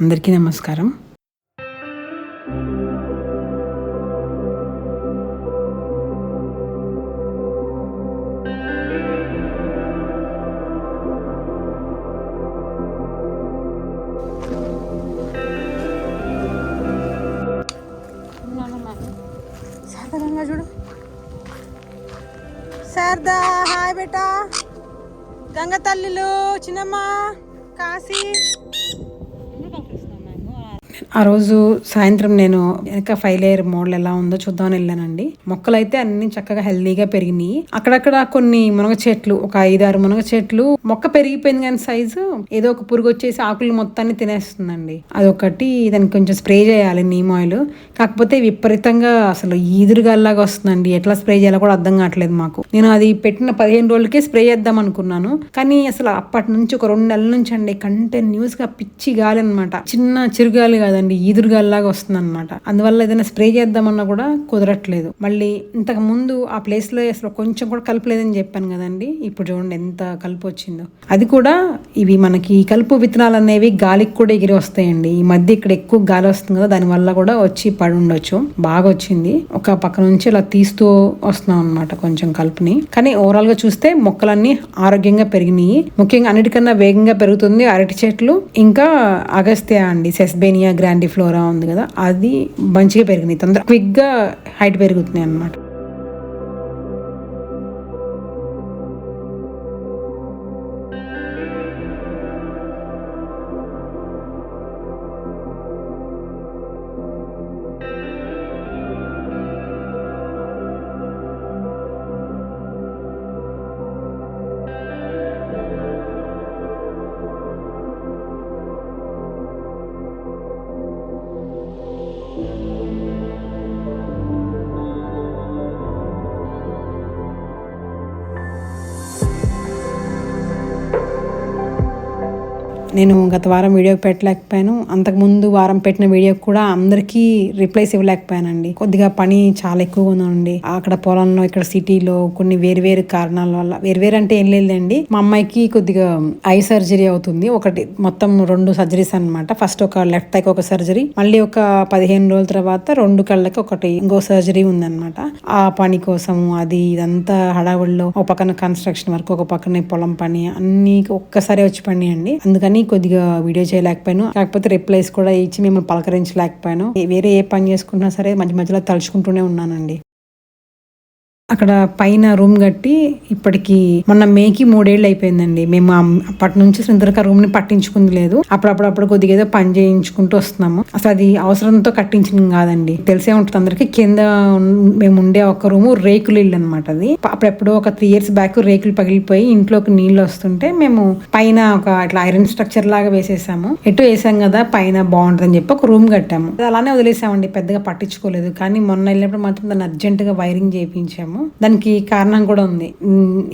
అందరికీ నమస్కారం. శారదా చూడు. శారదా హాయ్ బేటా. గంగ తల్లిలు చిన్నమ్మ కాశీ. ఆ రోజు సాయంత్రం నేను వెనక ఫైవ్ లేయర్ మోడల్ ఎలా ఉందో చూద్దామని వెళ్ళానండి. మొక్కలు అయితే అన్ని చక్కగా హెల్దీగా పెరిగినాయి. అక్కడక్కడ కొన్ని మునగ చెట్లు ఒక ఐదారు మునగ చెట్లు మొక్క పెరిగిపోయింది కానీ సైజు ఏదో ఒక పురుగు వచ్చేసి ఆకులు మొత్తాన్ని తినేస్తుందండి. అదొకటి దానికి కొంచెం స్ప్రే చేయాలి నీమ్ ఆయిల్ కాకపోతే విపరీతంగా అసలు ఈదురుగాల్లాగా వస్తుందండి. ఎట్లా స్ప్రే చేయాలో కూడా అర్థం కావట్లేదు మాకు. నేను అది పెట్టిన పదిహేను రోజులకే స్ప్రే చేద్దాం అనుకున్నాను. కానీ అసలు అప్పటి నుంచి ఒక రెండు నెలల నుంచి అండి కంటిన్యూస్గా పిచ్చి గాలి అనమాట చిన్న చిరుగాలి కాదండి. ఈదురుగాలిలాగా వస్తుంది అనమాట అందువల్ల ఏదైనా స్ప్రే చేద్దామన్నా కూడా కుదరట్లేదు. మళ్ళీ ఇంతకు ముందు ఆ ప్లేస్లో అసలు కొంచెం కూడా కలపలేదని చెప్పాను కదండి. ఇప్పుడు చూడండి ఎంత కలుపు వచ్చిందో. అది కూడా ఇవి మనకి కలుపు విత్తనాలు అనేవి గాలికి కూడా ఎగిరి వస్తాయండి. ఈ మధ్య ఇక్కడ ఎక్కువ గాలి వస్తుంది కదా దానివల్ల కూడా వచ్చి పడి ఉండొచ్చు. బాగా వచ్చింది. ఒక పక్క నుంచి ఇలా తీస్తూ వస్తున్నాం అనమాట కొంచెం కలుపుని. కానీ ఓవరాల్గా చూస్తే మొక్కలన్నీ ఆరోగ్యంగా పెరిగినాయి. ముఖ్యంగా అన్నిటికన్నా వేగంగా పెరుగుతుంది. అరటి చెట్లు ఇంకా అగస్త్య అండి సెస్బేనియా గ్రాండిఫ్లోరా ఉంది కదా అది మంచిగా పెరిగినాయి తొందర క్విక్గా హైట్ పెరుగుతున్నాయి అన్నమాట. నేను గత వారం వీడియో పెట్టలేకపోయాను. అంతకుముందు వారం పెట్టిన వీడియో కూడా అందరికీ రిప్లైస్ ఇవ్వలేకపోయానండి. కొద్దిగా పని చాలా ఎక్కువగా ఉందండి. అక్కడ పొలంలో ఇక్కడ సిటీలో కొన్ని వేరు వేరు కారణాల వల్ల వేరు వేరు అంటే ఏం లేదండి మా అమ్మాయికి కొద్దిగా ఐ సర్జరీ అవుతుంది. ఒకటి మొత్తం రెండు సర్జరీస్ అనమాట ఫస్ట్ ఒక లెఫ్ట్ ఐకి ఒక సర్జరీ మళ్ళీ ఒక పదిహేను రోజుల తర్వాత రెండు కళ్ళకి ఒకటి ఇంకో సర్జరీ ఉందన్నమాట. ఆ పని కోసం అది ఇదంతా హడావుడిలో ఒక పక్కన కన్స్ట్రక్షన్ వర్క్ ఒక పక్కన పొలం పని అన్ని ఒక్కసారి వచ్చి పని అండి అందుకని కొద్దిగా వీడియో చేయలేకపోయాను. కాకపోతే రిప్లైస్ కూడా ఇచ్చి మిమ్మల్ని పలకరించలేకపోయాను. వేరే ఏ పని చేసుకున్నా సరే మధ్య మధ్యలో తలుచుకుంటూనే ఉన్నానండి. అక్కడ పైన రూమ్ కట్టి ఇప్పటికి మొన్న మేకి మూడేళ్ళు అయిపోయిందండి. మేము అప్పటి నుంచి సుందరక రూమ్ని పట్టించుకుంది లేదు. అప్పుడప్పుడప్పుడు కొద్దిగా ఏదో పని చేయించుకుంటూ వస్తున్నాము. అసలు అది అవసరంతో కట్టించింది కాదండి. తెలిసే ఉంటుంది అందరికి. కింద మేము ఉండే ఒక రూము రేకులు ఇల్లు అనమాట అది. అప్పుడెప్పుడో ఒక త్రీ ఇయర్స్ బ్యాక్ రేకులు పగిలిపోయి ఇంట్లోకి నీళ్ళు వస్తుంటే మేము పైన ఒక ఇట్లా ఐరన్ స్ట్రక్చర్ లాగా వేసేసాము. ఎటు వేసాం కదా పైన బాగుంటుందని చెప్పి ఒక రూమ్ కట్టాము. అది అలానే వదిలేసామండి. పెద్దగా పట్టించుకోలేదు. కానీ మొన్న వెళ్ళినప్పుడు మాత్రం దాన్ని అర్జెంటుగా వైరింగ్ చేయించాము. దానికి కారణం కూడా ఉంది.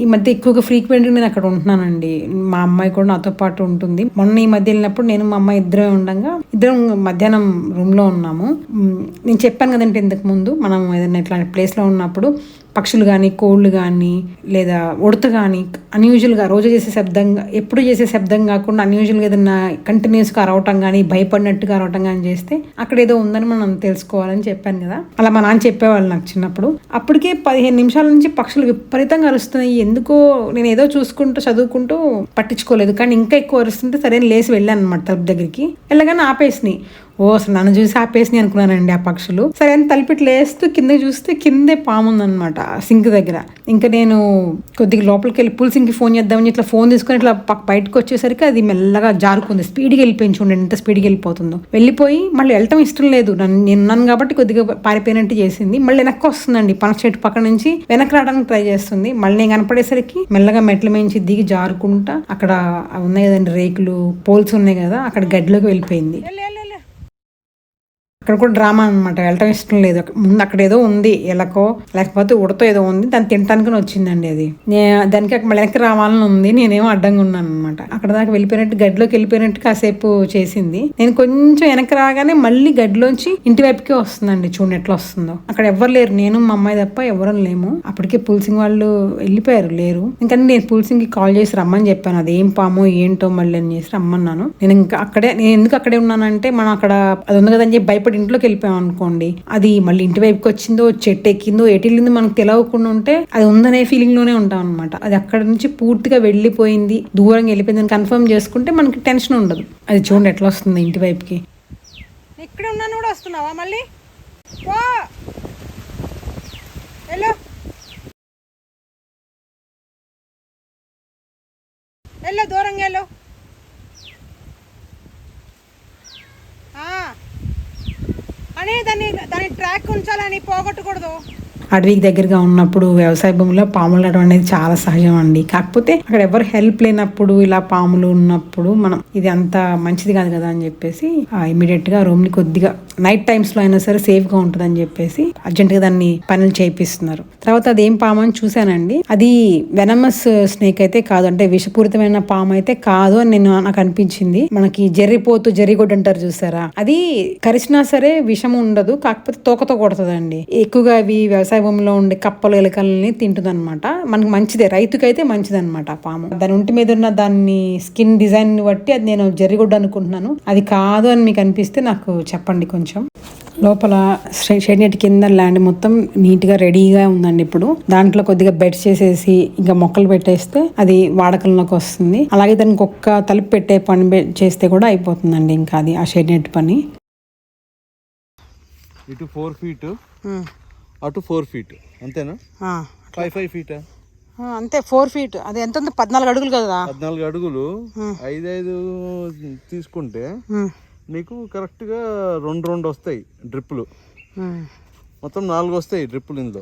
ఈ మధ్య ఎక్కువగా ఫ్రీక్వెంట్గా నేను అక్కడ ఉంటున్నానండి. మా అమ్మాయి కూడా నాతో పాటు ఉంటుంది. మొన్న ఈ మధ్య వెళ్ళినప్పుడు నేను మా అమ్మాయి ఇద్దరే ఉండగా ఇద్దరం మధ్యాహ్నం రూమ్లో ఉన్నాము. నేను చెప్పాను కదంటే ఇంతకు ముందు మనం ఏదైనా ఇట్లాంటి ప్లేస్లో ఉన్నప్పుడు పక్షులు కానీ కోళ్ళు కానీ లేదా ఉడత కానీ అన్యూజువల్గా రోజు చేసే శబ్దంగా ఎప్పుడు చేసే శబ్దం కాకుండా అన్యూజువల్గా ఏదైనా కంటిన్యూస్గా అరవటం కానీ భయపడినట్టుగా అరవటం కానీ చేస్తే అక్కడ ఏదో ఉందని మనం తెలుసుకోవాలని చెప్పాను కదా. అలా మా నాన్న చెప్పేవాళ్ళు నాకు చిన్నప్పుడు. అప్పటికే పదిహేను నిమిషాల నుంచి పక్షులు విపరీతంగా అరుస్తున్నాయి. ఎందుకో నేను ఏదో చూసుకుంటూ చదువుకుంటూ పట్టించుకోలేదు. కానీ ఇంకా ఎక్కువ అరుస్తుంటే సరే లేసి లేచి వెళ్ళాను అనమాట తలుపు దగ్గరికి. వెళ్ళగానే ఆపేసినాయి. ఓ అసలు నన్ను చూసి ఆపేసి అనుకున్నానండి ఆ పక్షులు. సరే అని తలిపిట్లు లేస్తూ కింద చూస్తే కిందే పాము ఉందన్నమాట సింక్ దగ్గర. ఇంకా నేను కొద్దిగా లోపలికి వెళ్ళి పుల్ సింక్కి ఫోన్ చేద్దామని ఇట్లా ఫోన్ తీసుకొని ఇట్లా పక్క బయటకు వచ్చేసరికి అది మెల్లగా జారుకుంది. స్పీడ్గా వెళ్ళిపోయింది చూడండి ఎంత స్పీడ్గా వెళ్ళిపోతుందో. వెళ్ళిపోయి మళ్ళీ వెళ్ళటం ఇష్టం లేదు. నన్ను నేను నన్ను కాబట్టి కొద్దిగా పారిపోయినట్టు చేసింది. మళ్ళీ వెనక్కి వస్తుందండి పనస చెట్టు పక్క నుంచి వెనక్కి రావడానికి ట్రై చేస్తుంది. మళ్ళీ నేను కనపడేసరికి మెల్లగా మెట్ల మించి దిగి జారుకుంటా అక్కడ ఉన్నాయి కదండి రేకులు పోల్స్ ఉన్నాయి కదా అక్కడ గడ్డిలోకి వెళ్ళిపోయింది. అక్కడ కూడా డ్రామా అనమాట వెళ్ళటం ఇష్టం లేదు. ముందు అక్కడ ఏదో ఉంది ఎలకో లేకపోతే ఉడతో ఏదో ఉంది దాన్ని తినటానికి వచ్చిందండి అది. నే దానికి అక్కడ వెనక్కి రావాలని ఉంది నేనేమో అడ్డంగా ఉన్నాను అనమాట అక్కడ దాకా వెళ్ళిపోయినట్టు గడ్డిలోకి వెళ్ళిపోయినట్టు కాసేపు చేసింది. నేను కొంచెం వెనక్కి రాగానే మళ్ళీ గడ్డిలోంచి ఇంటి వైపుకే వస్తుందండి చూడండి ఎట్లా వస్తుందో. అక్కడ ఎవ్వరు లేరు. నేను మా అమ్మాయి తప్ప ఎవరూ లేము. అప్పటికే పుల్సింగ్ వాళ్ళు వెళ్ళిపోయారు లేరు. ఇంకా నేను పులిసింగ్కి కాల్ చేసి రమ్మని చెప్పాను. అది ఏం పాము ఏంటో మళ్ళీ అని చేసి రమ్మన్నాను. నేను ఇంకా అక్కడే నేను ఎందుకు అక్కడే ఉన్నానంటే మనం అక్కడ అది ఉంది కదని చెప్పి భయపడి ఇంట్లోకి వెళ్ళిపోయాం అనుకోండి అది మళ్ళీ ఇంటి వైపుకి వచ్చిందో చెట్టు ఎక్కిందో ఎటు మనకు తెలియకుండా ఉంటే అది ఉందనే ఫీలింగ్లోనే ఉంటాం అనమాట అది అక్కడ నుంచి పూర్తిగా వెళ్ళిపోయింది దూరంగా వెళ్ళిపోయిందని కన్ఫర్మ్ చేసుకుంటే మనకి టెన్షన్ ఉండదు. అది చూడండి ఎట్లా వస్తుంది ఇంటి వైపుకి. ఇక్కడే ఉన్నాను కూడా వస్తున్నావా మళ్ళీ? పో! వెళ్ళు దూరంగా వెళ్ళు. ఆ. అనే దాన్ని దాని ట్రాక్ ఉంచాలని పోగొట్టకూడదు. అడవికి దగ్గరగా ఉన్నప్పుడు వ్యవసాయ భూమిలో పాములు రావడం అనేది చాలా సహజం అండి. కాకపోతే అక్కడ ఎవరు హెల్ప్ లేనప్పుడు ఇలా పాములు ఉన్నప్పుడు మనం ఇది అంత మంచిది కాదు కదా అని చెప్పేసి ఇమీడియట్గా రూమ్ని కొద్దిగా నైట్ టైమ్స్లో అయినా సరే సేఫ్గా ఉంటుందని చెప్పేసి అర్జెంట్గా దాన్ని పనులు చేయిస్తున్నారు. తర్వాత అదేం పాము అని చూశానండి. అది వెనమస్ స్నేక్ అయితే కాదు అంటే విషపూరితమైన పాము అయితే కాదు అని నేను నాకు అనిపించింది. మనకి జర్రిపోతు జర్రిగొడ్డు అంటారు చూసారా? అది కరిచినా సరే విషం ఉండదు కాకపోతే తోకతో కొడుతుందండి. ఎక్కువగా అవి వ్యవసాయ భూమిలో ఉండే కప్పలు ఎలుకల్ని తింటుంది అనమాట మనకి మంచిదే రైతుకైతే మంచిది అనమాట ఆ పాము. దాని ఒంటి మీద ఉన్న దాన్ని స్కిన్ డిజైన్ బట్టి అది నేను జర్రిగొడ్డు అనుకుంటున్నాను. అది కాదు అని మీకు అనిపిస్తే నాకు చెప్పండి కొంచెం. లోపల షెడ్ నెట్ కింద ల్యాండ్ మొత్తం నీట్గా రెడీగా ఉందండి ఇప్పుడు. దాంట్లో కొద్దిగా బెడ్స్ చేసేసి ఇంకా మొక్కలు పెట్టేస్తే అది వాడకంలోకి వస్తుంది. అలాగే దానికి ఒక్క తలుపు పెట్టే పని చేస్తే కూడా అయిపోతుందండి ఇంకా అది ఆ షెడ్ నెట్ పని. ఇటు ఫోర్ ఫీట్. అటు ఫోర్ ఫీట్ అంతేనా? ఫైవ్ ఫైవ్ ఫీటా? అంతే ఫోర్ ఫీట్. అది ఎంత ఉంది? పద్నాలుగు అడుగులు కదా. పద్నాలుగు అడుగులు. ఐదు ఐదు తీసుకుంటే నీకు కరెక్ట్గా రెండు రెండు వస్తాయి డ్రిప్పులు మొత్తం నాలుగు వస్తాయి డ్రిప్పులు ఇందులో.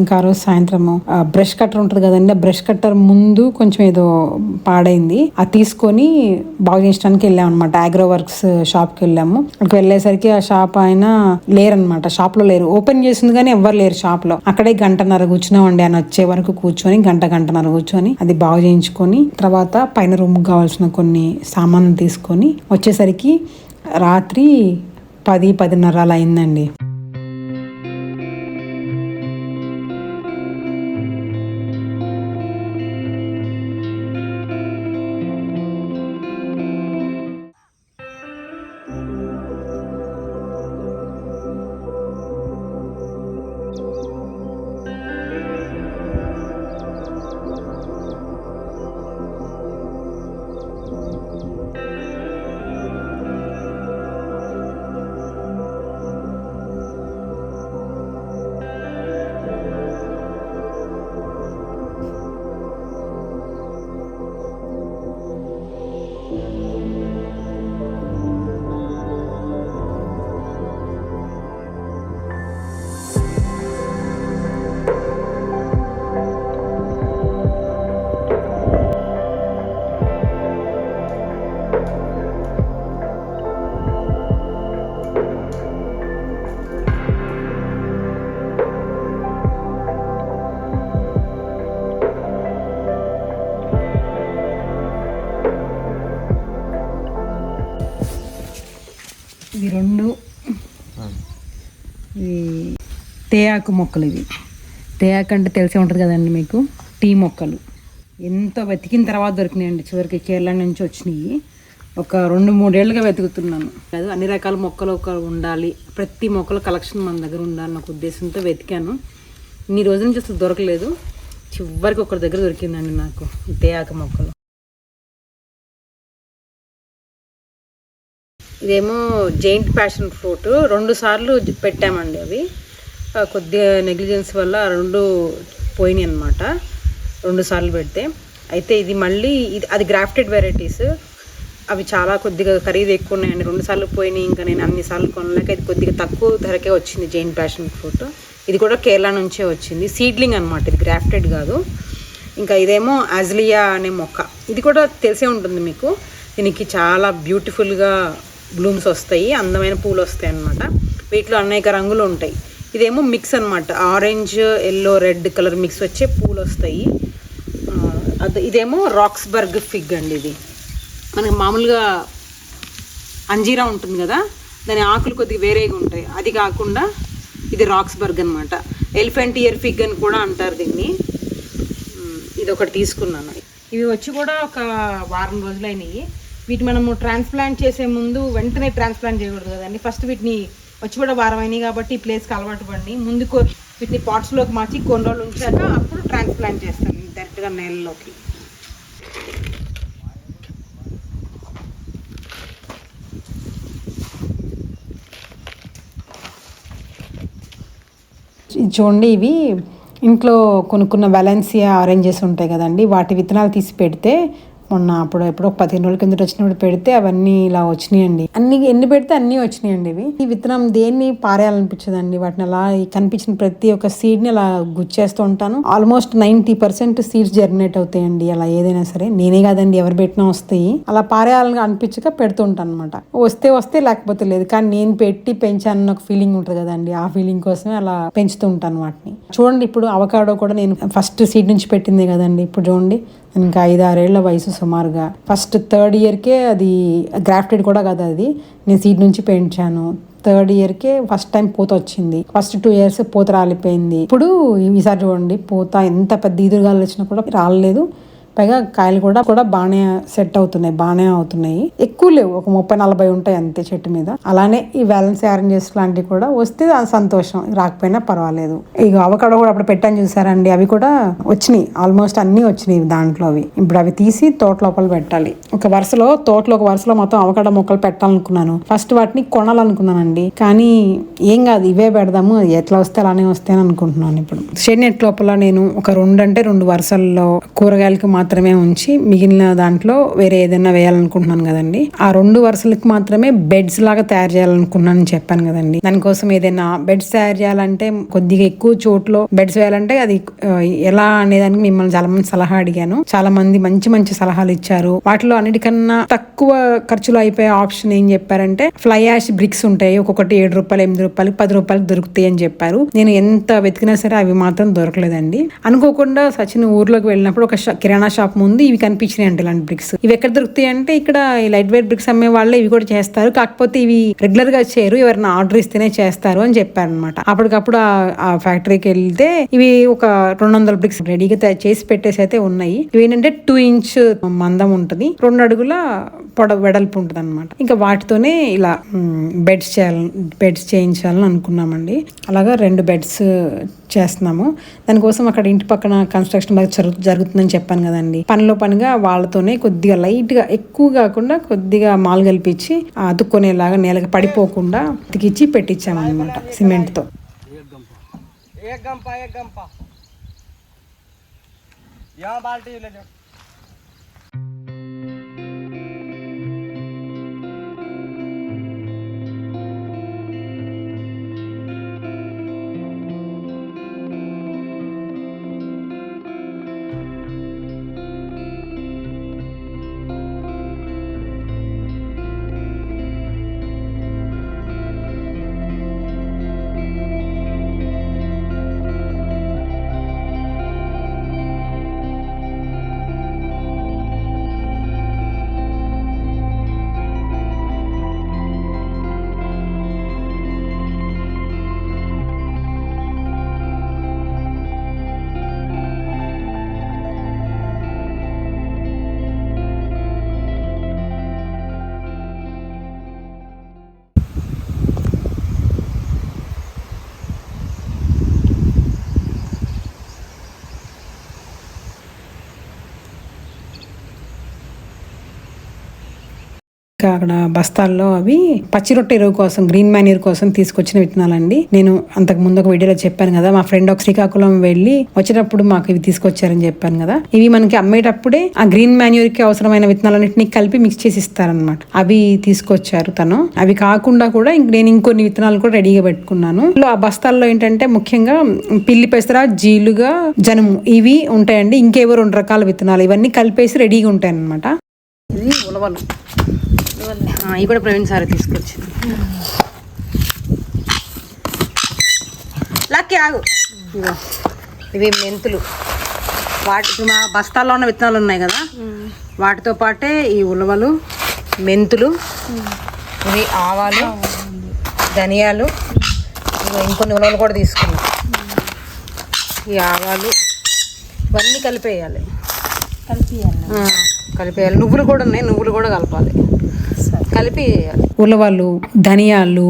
ఇంకా ఆ రోజు సాయంత్రము బ్రష్ కట్టర్ ఉంటుంది కదండి ఆ బ్రష్ కట్టర్ ముందు కొంచెం ఏదో పాడైంది. అది తీసుకొని బాగు చేయించడానికి వెళ్ళాం అనమాట ఆగ్రో వర్క్స్ షాప్కి వెళ్ళాము. అక్కడికి వెళ్ళేసరికి ఆ షాప్ ఆయన లేరనమాట షాప్లో లేరు. ఓపెన్ చేసింది కానీ ఎవ్వరు లేరు షాప్లో. అక్కడే గంటన్నర కూర్చున్నామండి. ఆయన వచ్చే వరకు కూర్చొని గంట గంటన్నర కూర్చొని అది బాగు చేయించుకొని తర్వాత పైన రూమ్ కావాల్సిన కొన్ని సామాన్లు తీసుకొని వచ్చేసరికి రాత్రి పది పదిన్నర అలా అయిందండి. తేయాకు మొక్కలు ఇవి. తేయాకు అంటే తెలిసే ఉంటుంది కదండి మీకు? టీ మొక్కలు. ఎంతో వెతికిన తర్వాత దొరికినాయండి. చివరికి కేరళ నుంచి వచ్చినాయి ఒక రెండు మూడేళ్ళుగా వెతుకుతున్నాను. కాదు అన్ని రకాల మొక్కలు ఒక ఉండాలి. ప్రతి మొక్కల కలెక్షన్ మన దగ్గర ఉండాలన్న ఒక ఉద్దేశంతో వెతికాను. ఇన్ని రోజుల నుంచి అసలు దొరకలేదు. చివరికి ఒకరి దగ్గర దొరికిందండి నాకు తేయాక తేయాకు మొక్కలు. ఇదేమో జైంట్ ప్యాషన్ ఫ్రూట్. రెండు సార్లు పెట్టామండి అవి. కొద్దిగా నెగ్లిజెన్స్ వల్ల రెండు పోయినాయి అనమాట రెండు సార్లు పెడితే. అయితే ఇది మళ్ళీ ఇది అది గ్రాఫ్టెడ్ వెరైటీస్ అవి చాలా కొద్దిగా ఖరీదు ఎక్కువ ఉన్నాయండి. రెండు సార్లు పోయినాయి ఇంకా నేను అన్ని సార్లు కొనలేక ఇది కొద్దిగా తక్కువ ధరకే వచ్చింది జైన్ ప్యాషన్ ఫ్రూట్ ఇది కూడా కేరళ నుంచే వచ్చింది. సీడ్లింగ్ అనమాట ఇది గ్రాఫ్టెడ్ కాదు. ఇంకా ఇదేమో అజ్లియా అనే మొక్క. ఇది కూడా తెలిసే ఉంటుంది మీకు. దీనికి చాలా బ్యూటిఫుల్గా బ్లూమ్స్ వస్తాయి అందమైన పూలు వస్తాయి అన్నమాట. వీటిలో అనేక రంగులు ఉంటాయి. ఇదేమో మిక్స్ అనమాట orange yellow red colour mix వచ్చే పూలు వస్తాయి అది ఇదేమో రాక్స్బర్గ్ ఫిగ్ అండి ఇది. మనకి మామూలుగా అంజీరా ఉంటుంది కదా దాని ఆకులు కొద్దిగా వేరేగా ఉంటాయి. అది కాకుండా ఇది రాక్స్బర్గ్ అనమాట ఎలిఫెంట్ ఇయర్ ఫిగ్ అని కూడా అంటారు దీన్ని. ఇది ఒకటి తీసుకున్నాను. ఇవి వచ్చి కూడా ఒక వారం రోజులైనవి వీటి మనము ట్రాన్స్ప్లాంట్ చేసే ముందు వెంటనే ట్రాన్స్ప్లాంట్ చేయకూడదు కదండి. ఫస్ట్ వీటిని వచ్చి కూడా వారం అయినాయి కాబట్టి ఈ ప్లేస్కి అలవాటు పడి ముందు వీటిని పాట్స్లోకి మార్చి కొన్ని రోజులు ఉంచాక అప్పుడు ట్రాన్స్ప్లాంట్ చేస్తాను డైరెక్ట్గా నేలలోకి. చూడండి ఇవి ఇంట్లో కొనుక్కున్న వెలెన్సియా ఆరెంజెస్ ఉంటాయి కదండి వాటి విత్తనాలు తీసి పెడితే మొన్న అప్పుడు ఎప్పుడో ఒక పదిహేను రోజుల కిందట వచ్చినప్పుడు పెడితే అవన్నీ ఇలా వచ్చినాయండి. అన్ని ఎన్ని పెడితే అన్నీ వచ్చినాయండి ఇవి. ఈ విత్తనం దేన్ని పారేయాలనిపించదండి? వాటిని అలా కనిపించిన ప్రతి ఒక్క సీడ్ని అలా గుచ్చేస్తూ ఉంటాను. Almost ninety percent seeds germinate అవుతాయండి. అలా ఏదైనా సరే. నేనే కాదండి ఎవరు పెట్టినా వస్తాయి. అలా పారేయాలని అనిపించక పెడుతూ ఉంటాను అనమాట వస్తే వస్తే లేకపోతే లేదు. కానీ నేను పెట్టి పెంచాను ఒక ఫీలింగ్ ఉంటుంది కదండి. ఆ ఫీలింగ్ కోసమే అలా పెంచుతూ ఉంటాను వాటిని. చూడండి ఇప్పుడు అవకాడో కూడా నేను ఫస్ట్ సీడ్ నుంచి పెట్టిందే కదండి. ఇప్పుడు చూడండి ఇంకా ఐదారేళ్ళ వయసు సుమారుగా. ఫస్ట్ థర్డ్ ఇయర్కే అది గ్రాఫ్టెడ్ కూడా కదా అది. నేను సీడ్ నుంచి పెంచాను. థర్డ్ ఇయర్కే ఫస్ట్ టైం పూత వచ్చింది. ఫస్ట్ టూ ఇయర్స్ పూత రాలిపోయింది. ఇప్పుడు ఈసారి చూడండి పూత ఎంత పెద్ద ఈదురుగాలు వచ్చినా కూడా రాలేదు పైగా కాయలు కూడా కూడా బాగానే సెట్ అవుతున్నాయి బాగానే అవుతున్నాయి. ఎక్కువ లేవు ఒక ముప్పై నలభై ఉంటాయి అంతే చెట్టు మీద. అలానే ఈ బ్యాలెన్స్ ఆరెంజెస్ లాంటివి కూడా వస్తే సంతోషం రాకపోయినా పర్వాలేదు. ఇక అవకాడో కూడా అప్పుడు పెట్టాను చూసారండి అవి కూడా వచ్చినాయి ఆల్మోస్ట్ అన్నీ వచ్చినాయి దాంట్లో అవి. ఇప్పుడు అవి తీసి తోట లోపల పెట్టాలి. ఒక వరుసలో తోటలో ఒక వరుసలో మొత్తం అవకాడో మొక్కలు పెట్టాలనుకున్నాను. ఫస్ట్ వాటిని కొనాలనుకున్నానండి కానీ ఏం కాదు ఇవే పెడదాము ఎట్లా వస్తే అలానే వస్తాయని అనుకుంటున్నాను ఇప్పుడు. షెడ్ నెట్ లోపల నేను ఒక రెండు అంటే రెండు వరుసల్లో కూరగాయలకి మాత్రమే ఉంచి మిగిలిన దాంట్లో వేరే ఏదైనా వేయాలనుకుంటున్నాను కదండి. ఆ రెండు వరుసలకు మాత్రమే బెడ్స్ లాగా తయారు చేయాలనుకున్నాను అని చెప్పాను కదండి. దానికోసం ఏదైనా బెడ్స్ తయారు చేయాలంటే కొద్దిగా ఎక్కువ చోట్ల బెడ్స్ వేయాలంటే అది ఎలా అనేదానికి మిమ్మల్ని చాలా మంది సలహా అడిగాను. చాలా మంది మంచి మంచి సలహాలు ఇచ్చారు. వాటిలో అన్నిటికన్నా తక్కువ ఖర్చులో అయిపోయే ఆప్షన్ ఏం చెప్పారంటే ఫ్లై యాష్ బ్రిక్స్ ఉంటాయి. ఒక్కొక్కటి ఏడు రూపాయలు ఎనిమిది రూపాయలు పది రూపాయలు దొరుకుతాయి అని చెప్పారు. నేను ఎంత వెతికినా సరే అవి మాత్రం దొరకలేదండి. అనుకోకుండా సచిన్ ఊర్లోకి వెళ్ళినప్పుడు ఒక కిరాణా షాప్ ముందు ఇవి కనిపించినాయి అంటే ఇలాంటి బ్రిక్స్ ఇవి ఎక్కడ దొరుకుతాయి అంటే ఇక్కడ ఈ లైట్ వెయిట్ బ్రిక్స్ అమ్మే వాళ్ళు ఇవి కూడా చేస్తారు. కాకపోతే ఇవి రెగ్యులర్గా చేయరు. ఎవరైనా ఆర్డర్ ఇస్తేనే చేస్తారు అని చెప్పారు అనమాట అప్పటికప్పుడు ఆ- ఫ్యాక్టరీకి వెళ్తే ఇవి ఒక రెండు వందల బ్రిక్స్ రెడీగా చేసి పెట్టేసి అయితే ఉన్నాయి. ఇవి ఏంటంటే టూ ఇంచ్ మందం ఉంటుంది. రెండు అడుగుల పొడవు వెడల్పు ఉంటుంది అనమాట ఇంకా వాటితోనే ఇలా బెడ్స్ చేయాలి బెడ్స్ చేయించాలని అనుకున్నామండి. అలాగా రెండు బెడ్స్ చేస్తున్నాము. దానికోసం అక్కడ ఇంటి పక్కన కన్స్ట్రక్షన్ జరుగు జరుగుతుందని చెప్పాను కదండి. పనిలో పనిగా వాళ్ళతోనే కొద్దిగా లైట్గా ఎక్కువ కాకుండా కొద్దిగా మాల్ కల్పించి అతుక్కునేలాగా నేలకు పడిపోకుండా అతికిచ్చి పెట్టించాము అనమాట సిమెంట్తో. ఏ గంప ఏ గంప ఇంకా అక్కడ బస్తాల్లో అవి పచ్చి రొట్టె ఎరువు కోసం గ్రీన్ మ్యానీర్ కోసం తీసుకొచ్చిన విత్తనాలండి. నేను అంతకు ముందు ఒక వీడియోలో చెప్పాను కదా మా ఫ్రెండ్ ఒక శ్రీకాకుళం వెళ్ళి వచ్చేటప్పుడు మాకు ఇవి తీసుకొచ్చారని చెప్పాను కదా. ఇవి మనకి అమ్మేటప్పుడే ఆ గ్రీన్ మాన్యూర్కి అవసరమైన విత్తనాలన్నింటినీ కలిపి మిక్స్ చేసి ఇస్తారనమాట అవి తీసుకొచ్చారు తను. అవి కాకుండా కూడా ఇంక నేను ఇంకొన్ని విత్తనాలు కూడా రెడీగా పెట్టుకున్నాను. ఆ బస్తాల్లో ఏంటంటే ముఖ్యంగా పిల్లి పెసర జీలుగా జనుము ఇవి ఉంటాయండి. ఇంకేవో రెండు రకాల విత్తనాలు ఇవన్నీ కలిపేసి రెడీగా ఉంటాయి అనమాట ఉలవలు. ఇవి కూడా ప్రవీణ్ సార్ తీసుకొచ్చింది. లక్కి ఆగు. ఇగో ఇవి మెంతులు. వాటి మా బస్తాల్లో ఉన్న విత్తనాలు ఉన్నాయి కదా? వాటితో పాటే ఈ ఉలవలు మెంతులు ఇవి ఆవాలు ధనియాలు ఇంకొన్ని ఉలవలు కూడా తీసుకున్నాం. ఈ ఆవాలు ఇవన్నీ కలిపేయాలి. ఆ, కలిపేయాలి. నువ్వులు కూడా ఉన్నాయి. నువ్వులు కూడా కలపాలి. కలిపి ఉలవలు ధనియాలు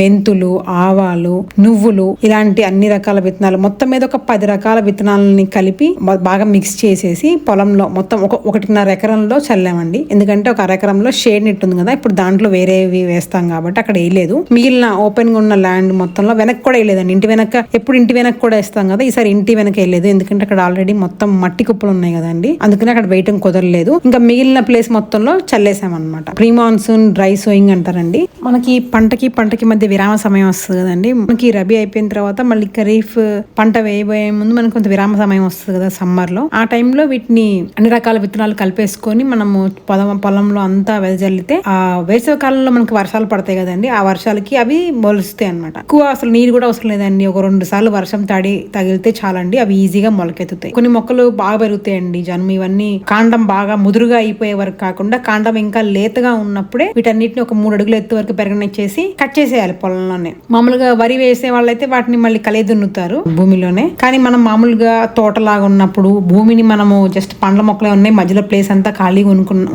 మెంతులు ఆవాలు నువ్వులు ఇలాంటి అన్ని రకాల విత్తనాలు. మొత్తం మీద ఒక పది రకాల విత్తనాలని కలిపి బాగా మిక్స్ చేసేసి పొలంలో మొత్తం ఒక ఒకటిన్నర ఎకరంలో చల్లామండి. ఎందుకంటే ఒక అరెకరంలో షేడ్ నెట్ ఉంది కదా ఇప్పుడు దాంట్లో వేరేవి వేస్తాం కాబట్టి అక్కడ వేయలేదు. మిగిలిన ఓపెన్గా ఉన్న ల్యాండ్ మొత్తంలో వెనక్కి కూడా వేయలేదండి. ఇంటి వెనక ఎప్పుడు ఇంటి వెనక కూడా వేస్తాం కదా ఈసారి ఇంటి వెనక వేయలేదు. ఎందుకంటే అక్కడ ఆల్రెడీ మొత్తం మట్టి కుప్పలు ఉన్నాయి కదండి. అందుకని అక్కడ వేయటం కుదరలేదు. ఇంకా మిగిలిన ప్లేస్ మొత్తంలో చల్లేసామన్నమాట. ప్రీ మాన్సూన్ డ్రై సోయింగ్ అంటారండి. మనకి పంటకి పంటకి మధ్య విరామ సమయం వస్తుంది కదండి. మనకి రబీ అయిపోయిన తర్వాత మళ్ళీ ఖరీఫ్ పంట వేయబోయే ముందు మనకు కొంత విరామ సమయం వస్తుంది కదా సమ్మర్లో. ఆ టైంలో వీటిని అన్ని రకాల విత్తనాలు కలిపేసుకొని మనము పొలం పొలంలో అంతా వెదజల్లితే ఆ వేసవి కాలంలో మనకి వర్షాలు పడతాయి కదండి. ఆ వర్షాలకి అవి మొలుస్తాయి అనమాట ఎక్కువ అసలు నీరు కూడా అవసరం లేదండి. ఒక రెండు సార్లు వర్షం తడి తగిలితే చాలండి. అవి ఈజీగా మొలకెత్తుతాయి. కొన్ని మొక్కలు బాగా పెరుగుతాయండి. జనుము ఇవన్నీ కాండం బాగా ముదురుగా అయిపోయే వరకు కాకుండా కాండం ఇంకా లేతగా ఉన్నప్పుడే వీటన్నిటిని ఒక మూడు అడుగుల ఎత్తు వరకు పెరగనిచ్చేసి కట్ చేసేయాలి పొలంలోనే. మామూలుగా వరి వేసే వాళ్ళైతే వాటిని మళ్ళీ కలయి దున్నుతారు భూమిలోనే. కానీ మనం మామూలుగా తోటలాగా ఉన్నప్పుడు భూమిని మనము జస్ట్ పండ్ల మొక్కలే ఉన్నాయి మధ్యలో ప్లేస్ అంతా ఖాళీగా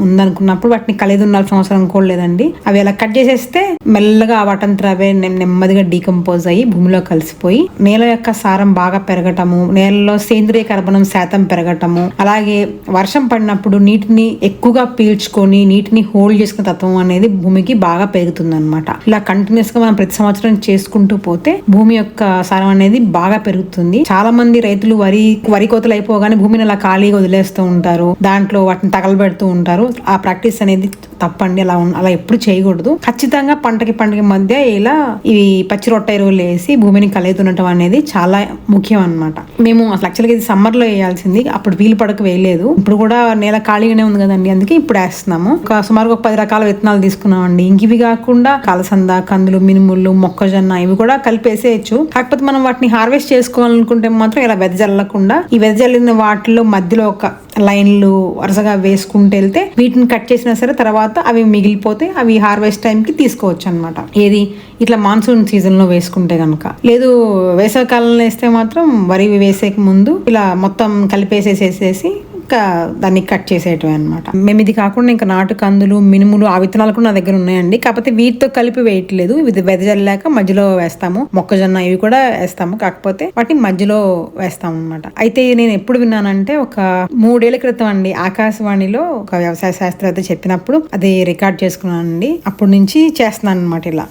ఉందనుకున్నప్పుడు వాటిని కలయి దున్నాల్సిన అవసరం కూడా లేదండి. అవి అలా కట్ చేసేస్తే మెల్లగా వాటంతా అవే నెమ్మదిగా డీకంపోజ్ అయ్యి భూమిలో కలిసిపోయి నేల యొక్క సారం బాగా పెరగటము నేలలో సేంద్రియ కర్బనం శాతం పెరగటము అలాగే వర్షం పడినప్పుడు నీటిని ఎక్కువగా పీల్చుకొని నీటిని హోల్డ్ చేసుకునే తత్వం అనేది భూమికి బాగా పెరుగుతుంది అనమాట ఇలా కంటిన్యూస్గా మనం ప్రతి సంవత్సరం చేసుకుంటూ పోతే భూమి యొక్క సారం అనేది బాగా పెరుగుతుంది. చాలా మంది రైతులు వరి వరి కోతలు అయిపోగానే భూమిని అలా ఖాళీగా వదిలేస్తూ ఉంటారు. దాంట్లో వాటిని తగలబెడుతూ ఉంటారు. ఆ ప్రాక్టీస్ అనేది తప్పండి. అలా అలా ఎప్పుడు చేయకూడదు. ఖచ్చితంగా పంటకి పంటకి మధ్య ఇలా ఇవి పచ్చి రొట్ట ఎరువులు వేసి భూమిని కలుగుతుండటం అనేది చాలా ముఖ్యం అన్నమాట. మేము అసలు యాక్చువల్గా ఇది సమ్మర్లో వేయాల్సింది. అప్పుడు వీలు పడక వేయలేదు. ఇప్పుడు కూడా నేల ఖాళీగానే ఉంది కదండి. అందుకే ఇప్పుడు వేస్తున్నాము. ఒక సుమారుగా ఒక పది రకాల విత్తనాలు తీసుకున్నామండి. ఇంకివి కాకుండా కలసంద కందులు మినుములు మొక్కజొన్న ఇవి కూడా కలిపేసేయచ్చు. కాకపోతే మనం వాటిని హార్వెస్ట్ చేసుకోవాలనుకుంటే మాత్రం ఇలా వెదజల్లకుండా ఈ వెదజల్లిన వాటిలో మధ్యలో ఒక లైన్లు వరుసగా వేసుకుంటూ వెళ్తే వీటిని కట్ చేసినా సరే తర్వాత అవి మిగిలిపోతే అవి హార్వెస్ట్ టైంకి తీసుకోవచ్చు అనమాట ఏది? ఇట్లా మాన్సూన్ సీజన్లో వేసుకుంటే కనుక లేదు వేసవికాలంలో వేస్తే మాత్రం వరి వేసేకి ముందు ఇలా మొత్తం కలిపేసేసేసేసి ఇంకా దాన్ని కట్ చేసేయటమే అనమాట మేము ఇది కాకుండా ఇంకా నాటు కందులు మినుములు ఆ విత్తనాలు కూడా నా దగ్గర ఉన్నాయండి. కాకపోతే వీటితో కలిపి వేయట్లేదు. ఇది వెదజల్లాక మధ్యలో వేస్తాము. మొక్కజొన్న ఇవి కూడా వేస్తాము. కాకపోతే వాటిని మధ్యలో వేస్తాము అనమాట అయితే నేను ఎప్పుడు విన్నానంటే ఒక మూడేళ్ళ క్రితం అండి ఆకాశవాణిలో ఒక వ్యవసాయ శాస్త్రవేత్త చెప్పినప్పుడు అది రికార్డ్ చేసుకున్నానండి. అప్పటి నుంచి చేస్తున్నాను అనమాట ఇలా.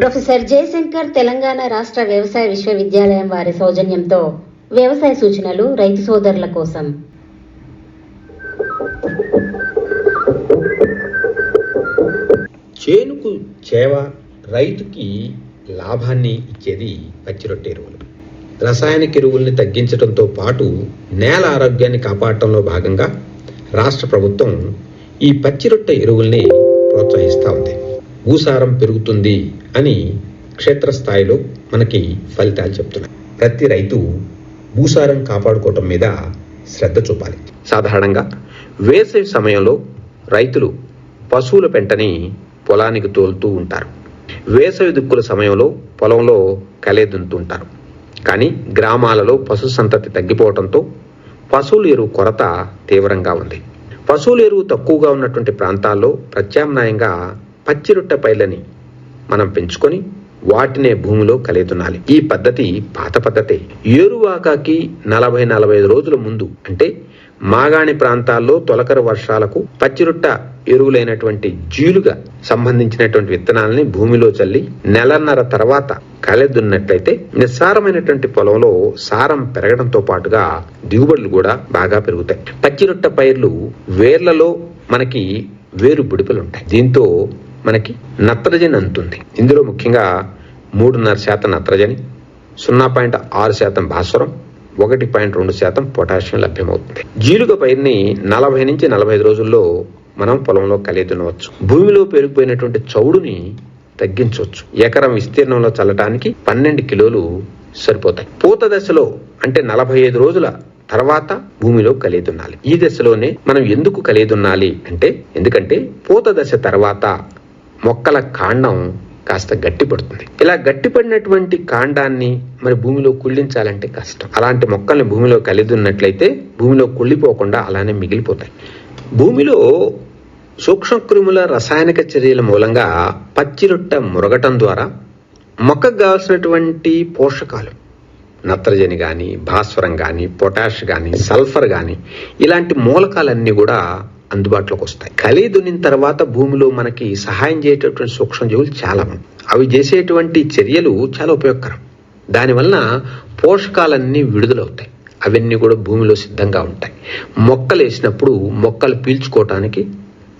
ప్రొఫెసర్ జయశంకర్ తెలంగాణ రాష్ట్ర వ్యవసాయ విశ్వవిద్యాలయం వారి సౌజన్యంతో వ్యవసాయ సూచనలు రైతు సోదరుల కోసం. చేనుకు చేవ రైతుకి లాభాన్ని ఇచ్చేది పచ్చి రొట్టె ఎరువులు. రసాయనిక ఎరువుల్ని తగ్గించడంతో పాటు నేల ఆరోగ్యాన్ని కాపాడటంలో భాగంగా రాష్ట్ర ప్రభుత్వం ఈ పచ్చి రొట్టె ఎరువుల్ని ప్రోత్సహిస్తూ ఉంది. భూసారం పెరుగుతుంది అని క్షేత్రస్థాయిలో మనకి ఫలితాలు చెప్తున్నాయి. ప్రతి రైతు భూసారం కాపాడుకోవటం మీద శ్రద్ధ చూపాలి. సాధారణంగా వేసవి సమయంలో రైతులు పశువుల పెంటని పొలానికి తోలుతూ ఉంటారు. వేసవి దుక్కుల సమయంలో పొలంలో కలేదుంటుంటారు కానీ గ్రామాలలో పశు సంతతి తగ్గిపోవడంతో పశువుల ఎరువు కొరత తీవ్రంగా ఉంది. పశువుల ఎరువు తక్కువగా ఉన్నటువంటి ప్రాంతాల్లో ప్రత్యామ్నాయంగా పచ్చిరొట్టె పైర్లని మనం పెంచుకొని వాటినే భూమిలో కలిదునాలి ఈ పద్ధతి పాత పద్ధతే. ఏరువాకాకి నలభై నలభై ఐదు రోజుల ముందు అంటే మాగాణి ప్రాంతాల్లో తొలకరి వర్షాలకు పచ్చిరుట్ట ఎరువులైనటువంటి జీలుగా సంబంధించినటువంటి విత్తనాలని భూమిలో చల్లి నెలన్నర తర్వాత కలెదున్నట్లయితే నిస్సారమైనటువంటి పొలంలో సారం పెరగడంతో పాటుగా దిగుబడులు కూడా బాగా పెరుగుతాయి. పచ్చిరొట్ట పైర్లు వేర్లలో మనకి వేరు బుడిపలు ఉంటాయి దీంతో మనకి నత్రజని అంతుంది. ఇందులో ముఖ్యంగా మూడున్నర శాతం నత్రజని సున్నా పాయింట్ ఆరు శాతం భాస్వరం ఒకటి పాయింట్ రెండు శాతం పొటాషియం లభ్యమవుతుంది. జీలుగ పైరుని నలభై నుంచి నలభై ఐదు రోజుల్లో మనం పొలంలో కలిదునవచ్చు భూమిలో పేరుకుపోయినటువంటి చౌడుని తగ్గించవచ్చు. ఎకరం విస్తీర్ణంలో చల్లటానికి పన్నెండు కిలోలు సరిపోతాయి. పూత దశలో అంటే నలభై ఐదు రోజుల తర్వాత భూమిలో కలిదున్నాలి ఈ దశలోనే మనం ఎందుకు కలిదున్నాలి అంటే ఎందుకంటే పూత దశ తర్వాత మొక్కల కాండం కాస్త గట్టిపడుతుంది. ఇలా గట్టిపడినటువంటి కాండాన్ని మరి భూమిలో కుళ్ళించాలంటే కష్టం. అలాంటి మొక్కల్ని భూమిలో కలిదున్నట్లయితే భూమిలో కుళ్ళిపోకుండా అలానే మిగిలిపోతాయి. భూమిలో సూక్ష్మక్రిముల రసాయనిక చర్యల మూలంగా పచ్చిరొట్ట మురగటం ద్వారా మొక్కకు కావాల్సినటువంటి పోషకాలు నత్రజని కానీ భాస్వరం కానీ పొటాష్ కానీ సల్ఫర్ కానీ ఇలాంటి మూలకాలన్నీ కూడా అందుబాటులోకి వస్తాయి. కలి దున్నిన తర్వాత భూమిలో మనకి సహాయం చేసేటటువంటి సూక్ష్మజీవులు చాలా ఉన్నాయి అవి చేసేటువంటి చర్యలు చాలా ఉపయోగకరం. దానివలన పోషకాలన్నీ విడుదలవుతాయి. అవన్నీ కూడా భూమిలో సిద్ధంగా ఉంటాయి. మొక్కలు వేసినప్పుడు మొక్కలు పీల్చుకోవటానికి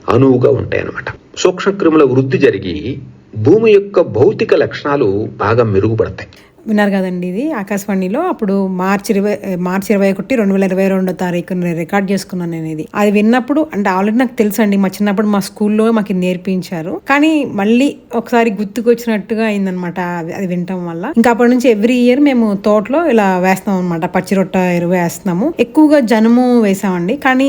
అనువుగా ఉంటాయి అన్నమాట సూక్ష్మక్రిముల వృద్ధి జరిగి భూమి యొక్క భౌతిక లక్షణాలు బాగా మెరుగుపడతాయి. విన్నారు కదండి ఇది ఆకాశవాణిలో. అప్పుడు మార్చి ఇరవై మార్చి ఇరవై ఒకటి రెండు వేల ఇరవై రెండో తారీఖు రికార్డ్ చేసుకున్నాను నేను ఇది. అది విన్నప్పుడు అంటే ఆల్రెడీ నాకు తెలుసు అండి మా చిన్నప్పుడు మా స్కూల్లో మాకు ఇది నేర్పించారు. కానీ మళ్ళీ ఒకసారి గుర్తుకొచ్చినట్టుగా అయిందనమాట అది అది వినటం వల్ల. ఇంకా అప్పటి నుంచి ఎవ్రీ ఇయర్ మేము తోటలో ఇలా వేస్తాం అనమాట పచ్చి రొట్ట ఎరువు వేస్తున్నాము. ఎక్కువగా జనుము వేసామండి. కానీ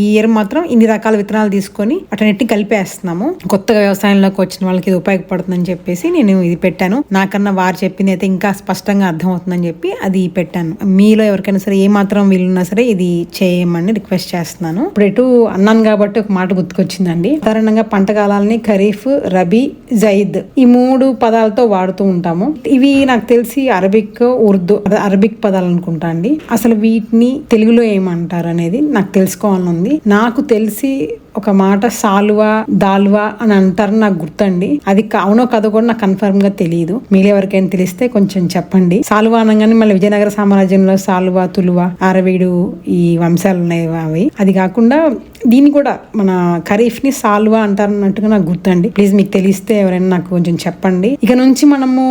ఈ ఇయర్ మాత్రం ఇన్ని రకాల విత్తనాలు తీసుకొని అటన్నిటి కలిపేస్తున్నాము. కొత్తగా వ్యవసాయంలోకి వచ్చిన వాళ్ళకి ఇది ఉపయోగపడుతుందని చెప్పేసి నేను ఇది పెట్టాను. నాకన్నా వారు చెప్పింది అయితే ఇంకా స్పష్టంగా అర్థమవుతుందని చెప్పి అది పెట్టాను. మీలో ఎవరికైనా సరే ఏ మాత్రం వీలున్నా సరే ఇది చేయమని రిక్వెస్ట్ చేస్తున్నాను. ఇప్పుడు ఎటు అన్నాను కాబట్టి ఒక మాట గుర్తుకొచ్చిందండి. సాధారణంగా పంట కాలాలని ఖరీఫ్ రబీ జైద్ ఈ మూడు పదాలతో వాడుతూ ఉంటాము. ఇవి నాకు తెలిసి అరబిక్ ఉర్దూ అదే అరబిక్ పదాలు అనుకుంటా అండి. అసలు వీటిని తెలుగులో ఏమంటారు అనేది నాకు తెలుసుకోవాలని ఉంది. నాకు తెలిసి ఒక మాట సాల్వా దాల్వా అని అంటారు నాకు గుర్తండి. అది కా- అవునో కథ కూడా నాకు కన్ఫర్మ్గా తెలియదు మీరు ఎవరికైనా తెలిస్తే కొంచెం కొంచెం చెప్పండి. సాలువా అనగానే మళ్ళీ విజయనగర సామ్రాజ్యంలో సాలువా తులువ అరవీడు ఈ వంశాలు ఉన్నాయి అవి. అది కాకుండా దీన్ని కూడా మన ఖరీఫ్ని సాల్వా అంటారు అన్నట్టుగా నాకు గుర్తండి. ప్లీజ్ మీకు తెలిస్తే ఎవరైనా నాకు కొంచెం చెప్పండి. ఇక నుంచి మనము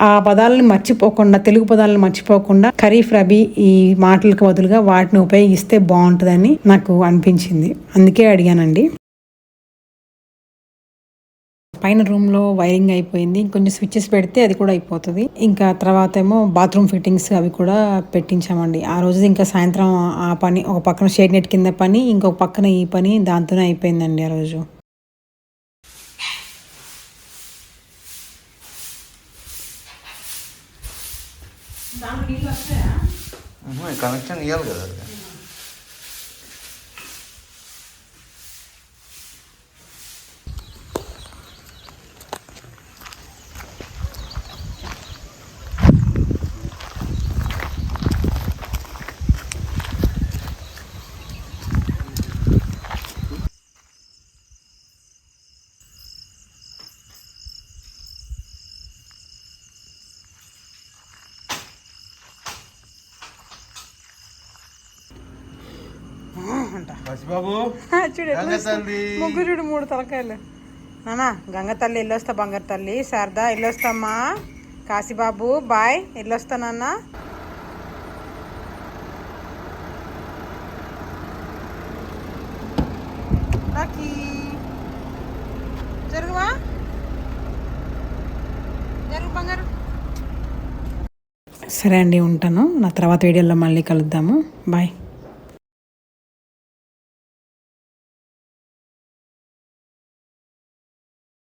ఆ పదాలను మర్చిపోకుండా తెలుగు పదాలను మర్చిపోకుండా ఖరీఫ్ రబీ ఈ మాటలకు బదులుగా వాటిని ఉపయోగిస్తే బాగుంటుందని నాకు అనిపించింది. అందుకే అడిగానండి. పైన రూమ్లో వైరింగ్ అయిపోయింది. ఇంకొంచెం స్విచ్చెస్ పెడితే అది కూడా అయిపోతుంది. ఇంకా తర్వాత ఏమో బాత్రూమ్ ఫిట్టింగ్స్ అవి కూడా పెట్టించామండి. ఆ రోజు ఇంకా సాయంత్రం ఆ పని ఒక పక్కన షేడ్ నెట్ కింద పని ఇంకొక పక్కన ఈ పని దాంతోనే అయిపోయిందండి ఆ రోజు. కనెక్షన్ ఇవ్వాలి కదా. గంగ తల్లి. ముగ్గురుడు మూడు తలకాయలు. నానా గంగ తల్లి వెళ్ళొస్తా బంగారు తల్లి. శారదా వెళ్ళొస్తామ్మా కాశీబాబు బాయ్ జరుగువా? జరుగు బంగారు. సరే అండి ఉంటాను. నా తర్వాత వీడియోలో మళ్ళీ కలుద్దాము. బాయ్.